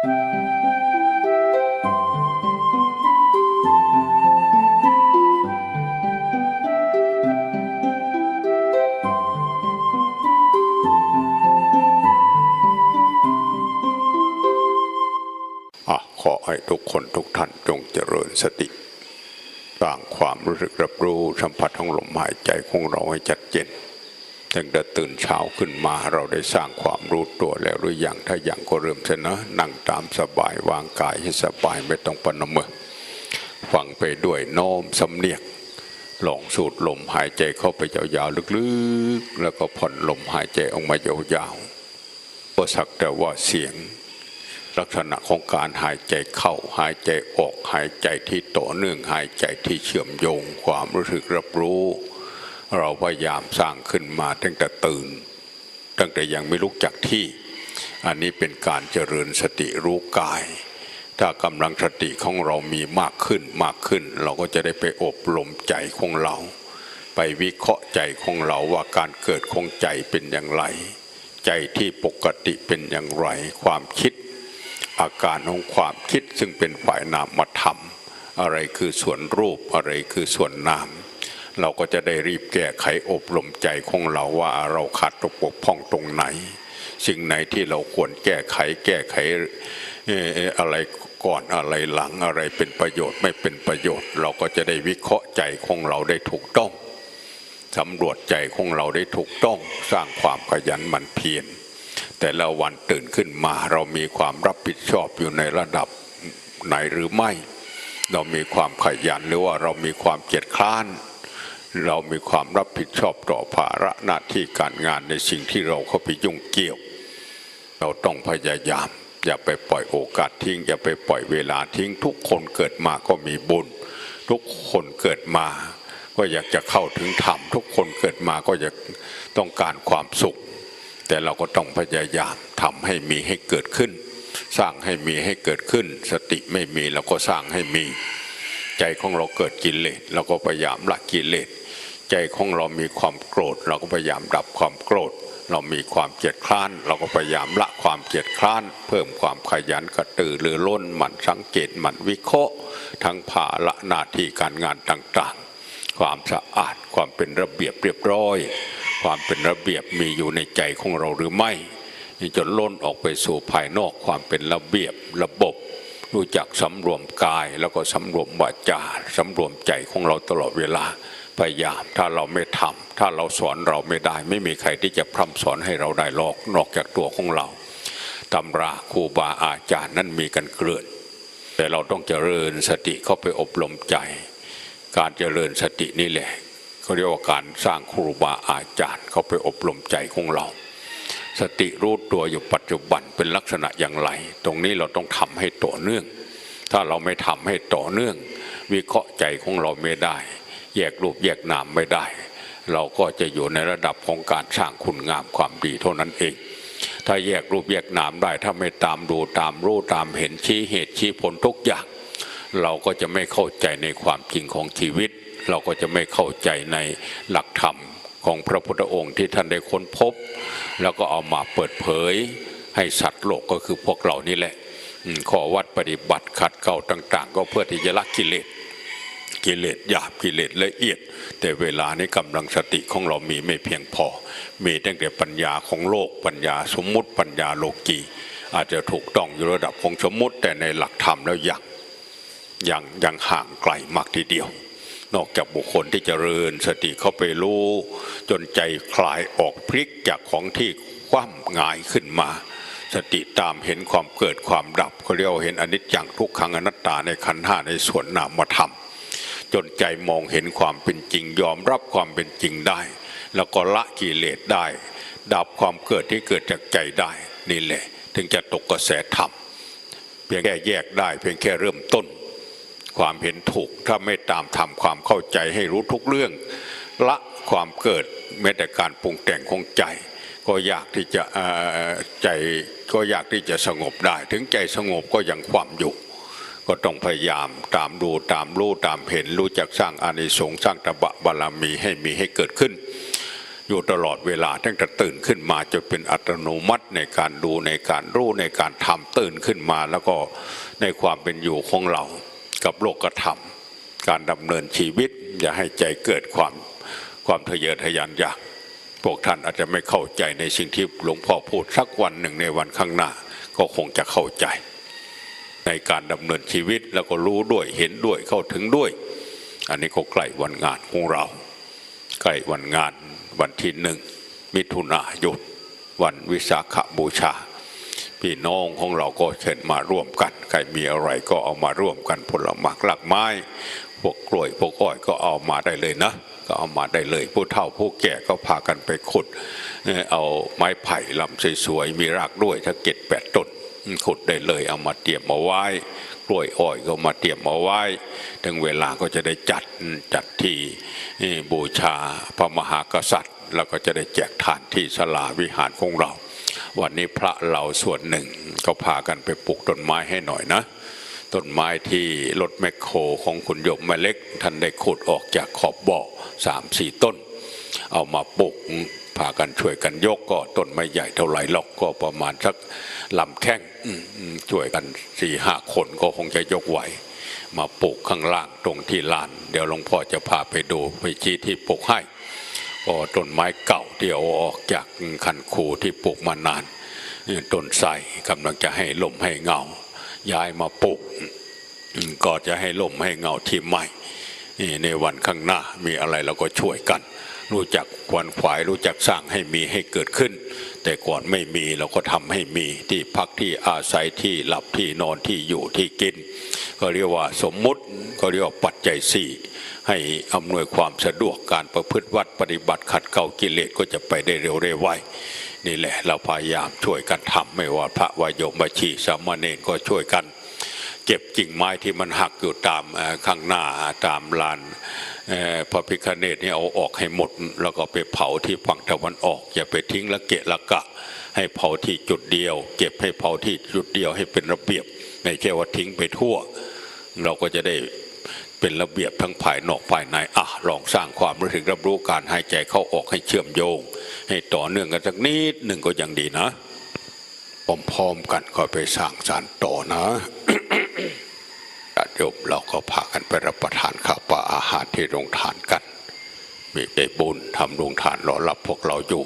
ขอให้ทุกคนทุกท่านจงเจริญสติสร้างความรู้สึกรับรู้สัมผัสของลมหายใจของเราให้ชัดเจน ตั้งแต่ตื่นเช้าขึ้นมาเราได้สร้างความรู้ตัวแล้วหรือยังถ้ายังก็เริ่มเสนะนั่งตามสบายวางกายให้สบายไม่ต้องปนมือฟังไปด้วยโน้มสำเนียกลองสูดลมหายใจเข้าไปยาวๆลึกๆ แล้วก็ผ่อนลมหายใจออกมายาวๆก็สักแต่ว่าเสียง ลักษณะของการหายใจเข้าหายใจออกหายใจที่ต่อเนื่องหายใจที่เชื่อมโยงความรู้สึกรับรู้ เราพยายามสร้างขึ้นมาตั้งแต่ตื่น ตั้งแต่ยังไม่ลุกจากที่ อันนี้เป็นการเจริญสติรู้กาย ถ้ากำลังสติของเรามีมากขึ้นมากขึ้น เราก็จะได้ไปอบรมใจของเรา ไปวิเคราะห์ใจของเราว่าการเกิดของใจเป็นอย่างไร ใจที่ปกติเป็นอย่างไร ความคิด อาการของความคิดซึ่งเป็นฝ่ายนามธรรมอะไรคือส่วนรูปอะไรคือส่วนนาม เราก็จะได้รีบแก้ไขอบรมใจของเราว่าเราขาดตกบกพร่องตรงไหน สิ่งไหนที่เราควรแก้ไขแก้ไขเอ่ออะไรก่อนอะไรหลังอะไรเป็นประโยชน์ไม่เป็นประโยชน์ เราก็จะได้วิเคราะห์ใจของเราได้ถูกต้องสำรวจใจของเราได้ถูกต้องสร้างความขยันหมั่นเพียรแต่ละวันตื่นขึ้นมาเรามีความรับผิดชอบอยู่ในระดับไหนหรือไม่ เรามีความขยันหรือว่าเรามีความเกียจคร้าน เรามีความรับผิดชอบต่อภาระหน้าที่การงานในสิ่งที่เราเข้าไปยุ่งเกี่ยว เราต้องพยายาม อย่าไปปล่อยโอกาสทิ้ง อย่าไปปล่อยเวลาทิ้ง ทุกคนเกิดมาก็มีบุญ ทุกคนเกิดมา ก็อยากจะเข้าถึงธรรมทุกคนเกิดมาก็อยากต้องการความสุข แต่เราก็ต้องพยายามทำให้มีให้เกิดขึ้น สร้างให้มีให้เกิดขึ้น สติไม่มีเราก็สร้างให้มี ใจของเราเกิดกิเลสเราก็พยายามละกิเลส ใจของเรามีความโกรธ เราก็พยายามดับความโกรธ เรามีความเกียดคร้าน เราก็พยายามละความเกียดคร้าน เพิ่มความขยันกระตือรือร้นหมั่นสังเกตหมั่นวิเคราะห์ ทั้งภาระหน้าที่การงานต่างๆ ความสะอาดความเป็นระเบียบเรียบร้อย ความเป็นระเบียบมีอยู่ในใจของเราหรือไม่จนล้นออกไปสู่ภายนอกความเป็นระเบียบระบบรู้จักสำรวมกายแล้วก็สำรวมวาจาสำรวมใจของเราตลอดเวลา พยายาม ถ้าเราไม่ทำถ้าเราสอนเราไม่ได้ ไม่มีใครที่จะพร่ำสอนให้เราได้หรอกนอกจากตัวของเราตำราครูบาอาจารย์นั้นมีกันเกลื่อน แต่เราต้องเจริญสติเข้าไปอบรมใจ การเจริญสตินี่แหละเขาเรียกว่าการสร้างครูบาอาจารย์เข้าไปอบรมใจของเรา สติรู้ตัวอยู่ปัจจุบันเป็นลักษณะอย่างไร ตรงนี้เราต้องทำให้ต่อเนื่อง ถ้าเราไม่ทำให้ต่อเนื่อง วิเคราะห์ใจของเราไม่ได้ แยกรูปแยกนามไม่ได้ เราก็จะอยู่ในระดับของการสร้างคุณงามความดีเท่านั้นเอง ถ้าแยกรูปแยกนามได้ ถ้าไม่ตามดูตามรู้ตามเห็นชี้เหตุชี้ผลทุกอย่าง เราก็จะไม่เข้าใจในความจริงของชีวิต เราก็จะไม่เข้าใจในหลักธรรมของพระพุทธองค์ที่ท่านได้ค้นพบ แล้วก็เอามาเปิดเผยให้สัตว์โลกก็คือพวกเรานี่แหละข้อวัดปฏิบัติขัดเกลาต่าง ๆ ก็เพื่อที่จะละกิเลส กิเลสหยาบกิเลสละเอียด แต่เวลานี้กำลังสติของเรามีไม่เพียงพอ มีตั้งแต่ปัญญาของโลกปัญญาสมมุติปัญญาโลกีอาจจะถูกต้องอยู่ระดับของสมมุติ แต่ในหลักธรรมแล้วยังยังยังห่างไกลมากทีเดียว นอกจากบุคคลที่จเจริญสติเข้าไปรู้ จนใจคลายออกพลิกจากของที่คว่ำงายขึ้นมา สติตามเห็นความเกิดความดับเขาเรียกว่าเห็นอนิจจังทุกขังอนัตตาในขันธ์ห้าในส่วนนามธรรมา จนใจมองเห็นความเป็นจริง ยอมรับความเป็นจริงได้ แล้วก็ละกิเลสได้ ดับความเกิดที่เกิดจากใจได้นี่แหละ ถึงจะตกกระแสธรรมเพียงแค่แยกได้ เพียงแค่เริ่มต้น ความเห็นถูกถ้าไม่ตามทำความเข้าใจให้รู้ทุกเรื่อง ละความเกิดแม้แต่การปรุงแต่งของใจ ก็อยากที่จะใจก็อยากที่จะสงบได้ ถึงใจสงบก็ยังความอยู่ ก็ต้องพยายามตามดูตามรู้ตามเห็นรู้จักสร้างอานิสงส์สร้างตบะบารมีให้มีให้เกิดขึ้น อยู่ตลอดเวลาตั้งแต่ตื่นขึ้นมาจนเป็นอัตโนมัติในการดูในการรู้ในการทำตื่นขึ้นมาแล้วก็ในความเป็นอยู่ของเรากับโลกธรรม การดำเนินชีวิตอย่าให้ใจเกิดความความทะเยอทะยานอยากพวกท่านอาจจะไม่เข้าใจในสิ่งที่หลวงพ่อพูดสักวันหนึ่งในวันข้างหน้า ก็คงจะเข้าใจ ในการดำเนินชีวิตแล้วก็รู้ด้วยเห็นด้วยเข้าถึงด้วย อันนี้ก็ใกล้วันงานของเรา ใกล้วันงานวันที่หนึ่งมิถุนายนวันวิสาขบูชา พี่น้องของเราก็เชิญมาร่วมกัน ใครมีอะไรก็เอามาร่วมกันผลหมากหลักไม้ พวกกล้วยพวกอ้อยก็เอามาได้เลยนะ ก็เอามาได้เลย ผู้เฒ่าผู้แก่ก็พากันไปขุด เอ่อเอาไม้ไผ่ลำสวยๆมีรากด้วยถ้าเก็ดแปดต้น ขุดได้เลยเอามาเตรียมเอาไว้ กล้วยอ้อยก็มาเตรียมเอาไว้ ถึงเวลาก็จะได้จัดจัดที่บูชาพระมหากษัตริย์ แล้วก็จะได้แจกทานที่ศาลาวิหารของเรา วันนี้พระเราส่วนหนึ่งก็พากันไปปลูกต้นไม้ให้หน่อยนะต้นไม้ที่รถแมคโครของคุณโยมแม่เล็ก ท่านได้ขุดออกจากขอบบ่อสามสี่ต้น เอามาปลูก พากันช่วยกันยกก็ต้นไม่ใหญ่เท่าไหร่หรอกก็ประมาณสักลำแข้งช่วยกันสี่ห้าคนก็คงจะยกไหว มาปลูกข้างล่างตรงที่ลาน เดี๋ยวหลวงพ่อจะพาไปดูไปชี้ที่ปลูกให้ก็ต้นไม้เก่าที่เอาออกจากคันคูที่ปลูกมานานต้นไทรกำลังจะให้ลมให้เงา ย้ายมาปลูกก็จะให้ลมให้เงาที่ใหม่ ในวันข้างหน้ามีอะไรเราก็ช่วยกัน รู้จักควนขวายรู้จักสร้างให้มีให้เกิดขึ้น แต่ก่อนไม่มีเราก็ทำให้มีที่พักที่อาศัยที่หลับที่นอนที่อยู่ที่กิน ก็เรียกว่าสมมุติก็เรียกว่าปัจจัยสี่ให้อำนวยความสะดวกการประพฤติวัดปฏิบัติขัดเกลากิเลสก็จะไปได้เร็วเร็วไวนี่แหละเราพยายามช่วยกันทำไม่ว่าพระวายโยมบัชีสามเณรก็ช่วยกัน เก็บกิ่งไม้ที่มันหักอยู่ตามข้างหน้าตามลานเอ่อพระพิคเนตนี่เอาออกให้หมด แล้วก็ไปเผาที่ฝั่งตะวันออก อย่าไปทิ้งละเกะละกะ ให้เผาที่จุดเดียว เก็บให้เผาที่จุดเดียวให้เป็นระเบียบไม่ใช่ว่าทิ้งไปทั่ว เราก็จะได้เป็นระเบียบทั้งภายนอกภายในอะลองสร้างความรู้ถึกรับรู้การหายใจเข้าออกให้เชื่อมโยง ให้ต่อเนื่องกันสักนิดหนึ่งก็ยังดีนะพร้อมๆกันก็ไปสร้างสารต่อนะ ญาติโยมเราก็พากันไปรับประทานข้าวปลาอาหารที่โรงทานกัน มีใจบุญทำโรงทานรอรับพวกเราอยู่